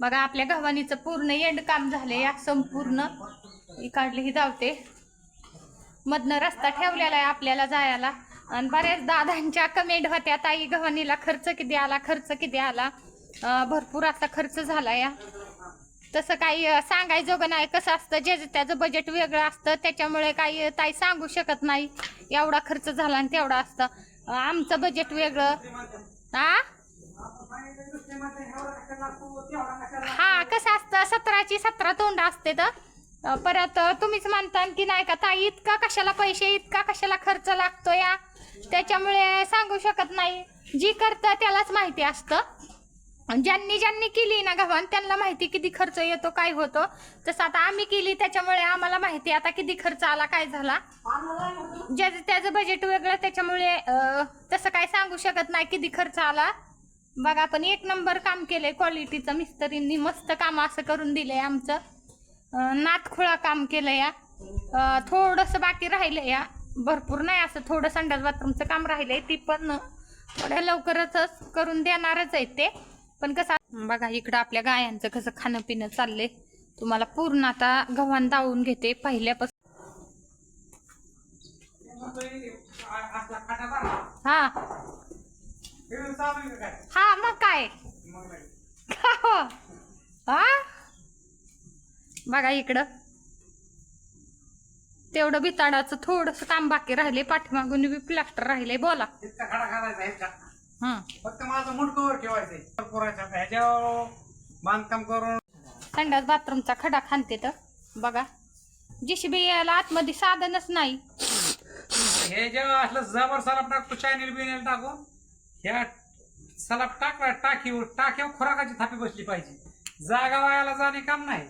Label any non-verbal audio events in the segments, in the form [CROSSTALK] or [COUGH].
बघा आपल्या गव्हाणीचं पूर्ण एंड काम झाले या संपूर्ण. काढली ही धावते. मधनं रस्ता ठेवलेला आहे आपल्याला जायला. आणि बऱ्याच दादांच्या कमेंट होत्या ताई गव्हाणीला खर्च किती आला? खर्च किती आला? भरपूर असा खर्च झाला या. तसं काही अं, सांगायजोगं नाही कसं असतं जे त्याचं बजेट वेगळं असतं त्याच्यामुळे काही ताई सांगू शकत नाही. एवढा खर्च झाला आणि तेवढा असतं. आमचं बजेट वेगळं. आ हा कसं असतं सतरा तोंड असते तर? परत तुम्हीच म्हणता की नाही का ताई इतका कशाला पैसे इतका कशाला खर्च लागतो या त्याच्यामुळे सांगू शकत नाही. जी करतं त्यालाच माहिती असतं. ज्यांनी ज्यांनी केली ना गव्हाण त्यांना माहिती किती खर्च येतो काय होतो. तसं आता आम्ही केली त्याच्यामुळे आम्हाला माहिती आता किती खर्च आला काय झाला. ज्याचं त्याचं बजेट वेगळं त्याच्यामुळे तसं काय सांगू शकत नाही किती खर्च आला. बघा आपण एक नंबर काम केलंय क्वालिटीचं मिस्त्रींनी मस्त काम असं करून दिलंय आमचं. नातखुळा काम केलं या. थोडस थोडंसं बाकी राहिलं या. भरपूर नाही असं थोडं संडास बाथरूमचं काम राहिलंय ती पण थोड्या लवकरच करून देणारच आहे ते. पण कसं बघा इकडं आपल्या गायांचं कसं खाणं पिणं चाललंय. तुम्हाला पूर्ण आता गव्हाण दावून घेते पहिल्यापासून. हा. हा मग काय? हा. बघा इकडं. तेवढं बिताडाचं थोडस काम बाकी राहिले पाठीमागून बी प्लास्टर राहिले बोला. हं. फक्त माझं मुंडकवर बांधकाम करून. संडास बाथरूमचा खडा खानते तर. बघा. जीसीबी यायला आतमध्ये साधनच नाही. हे जेव्हा असलं जबर सलाप टाकतो चायनील बिनेल टाकून. ह्या सलाप टाकला टाकीवर टाकीवर खुराकाची थापी बसली पाहिजे. जागा वायाला जाणे काम नाही.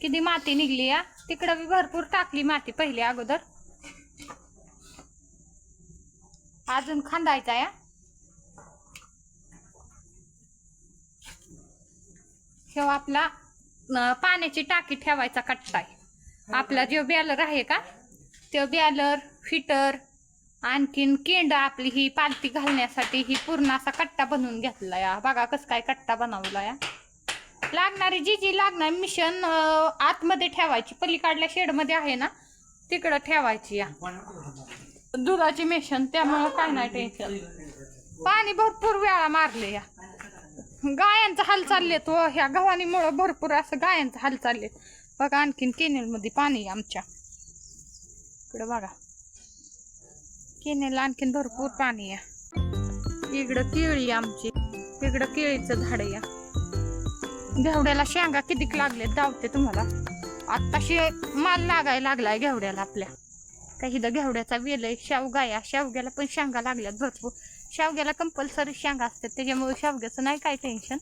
किती माती निघली या तिकडं बी भरपूर टाकली माती पहिली अगोदर. अजून खांदायचा या हे आपला अं, पाण्याची टाकी ठेवायचा कट्टा आहे आपला जो बॅलर आहे का? तो बॅलर फिटर आणखीन केंड आपली ही पालती घालण्यासाठी ही पूर्ण असा कट्टा बनवून घेतला या बघा कसं काय कट्टा बनवला या लागणारी जी जी लागणार मिशन आतमध्ये ठेवायची. पलीकडल्या शेडमध्ये आहे ना तिकडं ठेवायची या. दुधाची मिशन त्यामुळं काय नाही टेन्शन पाणी भरपूर वेळा मारले या. गायांचा हाल चाललेत व ह्या गव्हाणीमुळं भरपूर असं गायांचा हाल चाललेत. बघा आणखीन केनेलमध्ये पाणी आमच्या. इकडं बघा. केनेला आणखीन भरपूर पाणी आहे. इकडं केळी आमची. इकडं केळीचं झाड या घेवड्याला शेंगा किती लागले धावते तुम्हाला? आत्ताशी माल लागायला लागलाय घेवड्याला आपल्या. काही घेवड्याचा वेल आहे शेवगाया. शेवग्याला पण शेंगा लागल्यात भरपूर. शेवग्याला कंपल्सरी शेंगा असतात त्याच्यामुळे शेवग्याचं नाही काय टेन्शन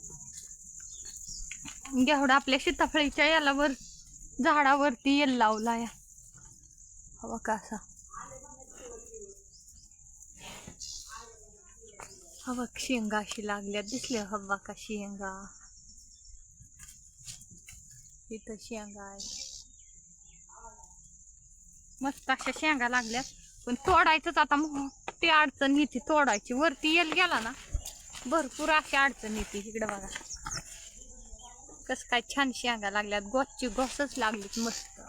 घेवडा आपल्या सीताफळीच्या याला वर झाडावरती येल लावला या हवा का असा? हवा शेंगा अशी लागल्यात दिसल्या हवा का शेंगा? इथं शेंगा आहे मस्त अशा शेंगा लागल्यात. पण तोडायचंच आता मग अडचण येते तोडायची. वरती येल गेला ना भरपूर अशी अडचण येते इकडं बघा. कस काय छान शेंगा लागल्यात. गोसची गोसच लागलीत मस्त.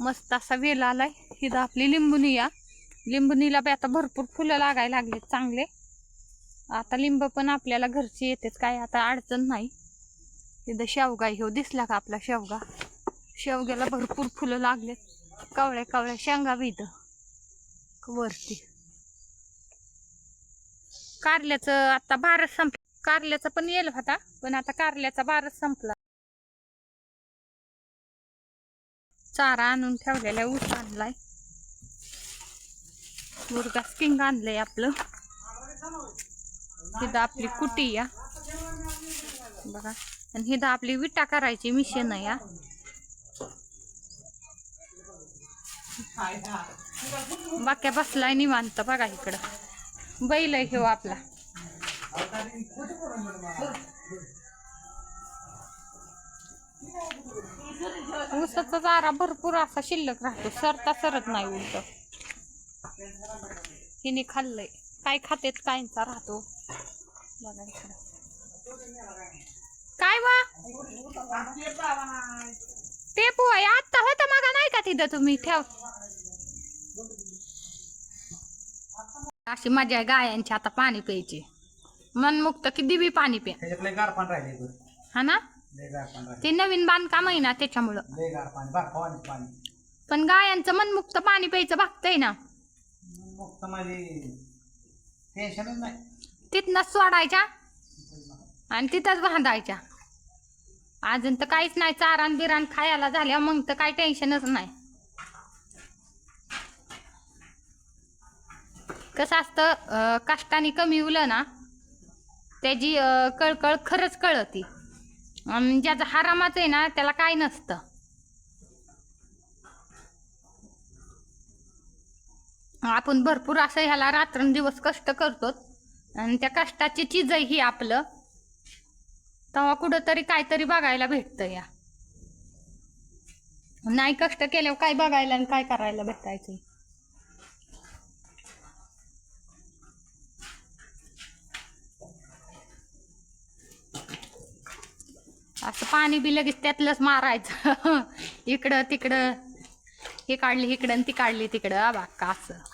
मस्त असा वेल आलाय. इथं आपली लिंबून या. लिंबणीला बी आता भरपूर फुलं लागायला लागलेत चांगले. आता लिंब पण आपल्याला घरची येतेच काय आता अडचण नाही. तिथं शेवगा हो दिसला का आपला शेवगा? शेवग्याला भरपूर फुलं लागलेत. कवळ्या कवळ्या शेंगा बी इथं. वरती. कारल्याचं आता बारच संप कारल्याचा पण येईल होता पण आता कारल्याचा बारच संपला. चारा आणून ठेवलेला ऊस आणलाय. मुर्गा स्किंग आणलंय आपलं. तिथं आपली कुटी या. बघा. आणि हिदा आपली विटा करायची मिशन आहे या. बाक्या बसलाय निवांत बघा इकडं. बैल आहे हो आपला. ऊसाचा चारा भरपूर असा शिल्लक राहतो. सरता सरत नाही उलट. हिने खाल्लंय. काय खातेत कायचा राहतो. काय वा? ते पोय आत्ता होतं मग नाही का तिथं तुम्ही? ठेव. अशी मजा आहे गायांची आता पाणी प्यायची. मनमुक्त की दिवी पाणी प्या. त्याच्यात लय गार पाणी राहिले बरं हा ना? लय गार पाणी राहिले ते नवीन बांधकाम आहे ना त्याच्यामुळं. लय गार पाणी बा पाणी पाणी. पण गायांचं मनमुक्त पाणी प्यायचं भागतंय ना. मुक्त माझी टेन्शनच नाही. तिथनंच सोडायच्या? आणि तिथंच बांधायच्या. अजून तर काहीच नाही चारान बिरान खायला झाल्या मग तर काही टेन्शनच नाही. कसं असतं अं, कष्टाने कमी उलं ना त्याची अं, कळकळ खरंच कळती. आणि ज्याचं हरामाचं आहे ना त्याला काय नसतं. आपण भरपूर असं ह्याला रात्रंदिवस कष्ट करतो. आणि त्या कष्टाची चीज ही आपलं. तेव्हा कुठंतरी काहीतरी बघायला भेटतं या. नाही कष्ट केल्यावर काय बघायला आणि काय करायला भेटायचं असं पाणी बी लगेच त्यातलंच मारायचं. [LAUGHS] इकडं तिकडं. ही काढली इकडं आणि ती काढली तिकडं. बाका असं.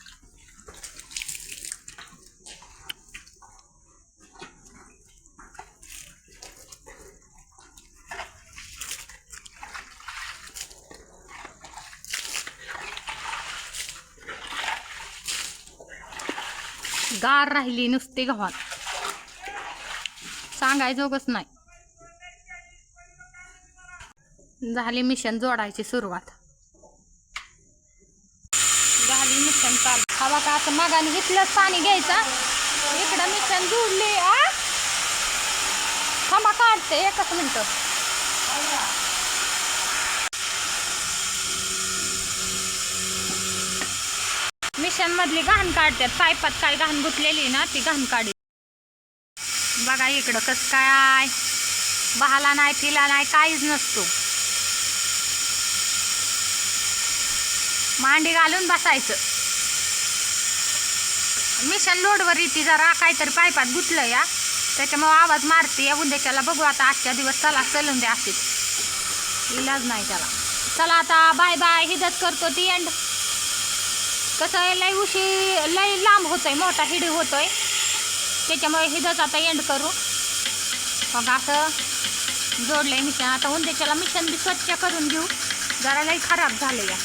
गार राहिली नुसती गव्हात. सांगायजोगच नाही. झाली मिशन जोडायची सुरुवात. झाली मिशन चालू. हवा का असं मागाने घेतलंच पाणी घ्यायचं? इकडं मिशन जोडली आ? थांबा काढते एकच मिनटं. मिशन मधली घाण काढतात. पायपात काय घाण गुतलेली ना ती घाण काढली बघा इकडं कस काय बहाला नाही तिला नाही काहीच नसतो. मांडी घालून बसायचं. मिशन लोडवर येते जरा काहीतरी पायपात गुतलं या. त्याच्यामुळे आवाज मारते. या उद्याच्याला बघू आता आजच्या दिवस चला चलून द्या असेल इलाज नाही त्याला. चला आता बाय बाय हिदत करतो ती एंड कसं आहे लय उशी लय लांब होतोय मोठा हिडी होतोय. त्याच्यामुळे हिदच आता एंड करू. मग असं जोडलं आहे मिशन. आता उंदेच्याला मिशन बी स्वच्छ करून घेऊ. जरा लई खराब झालं या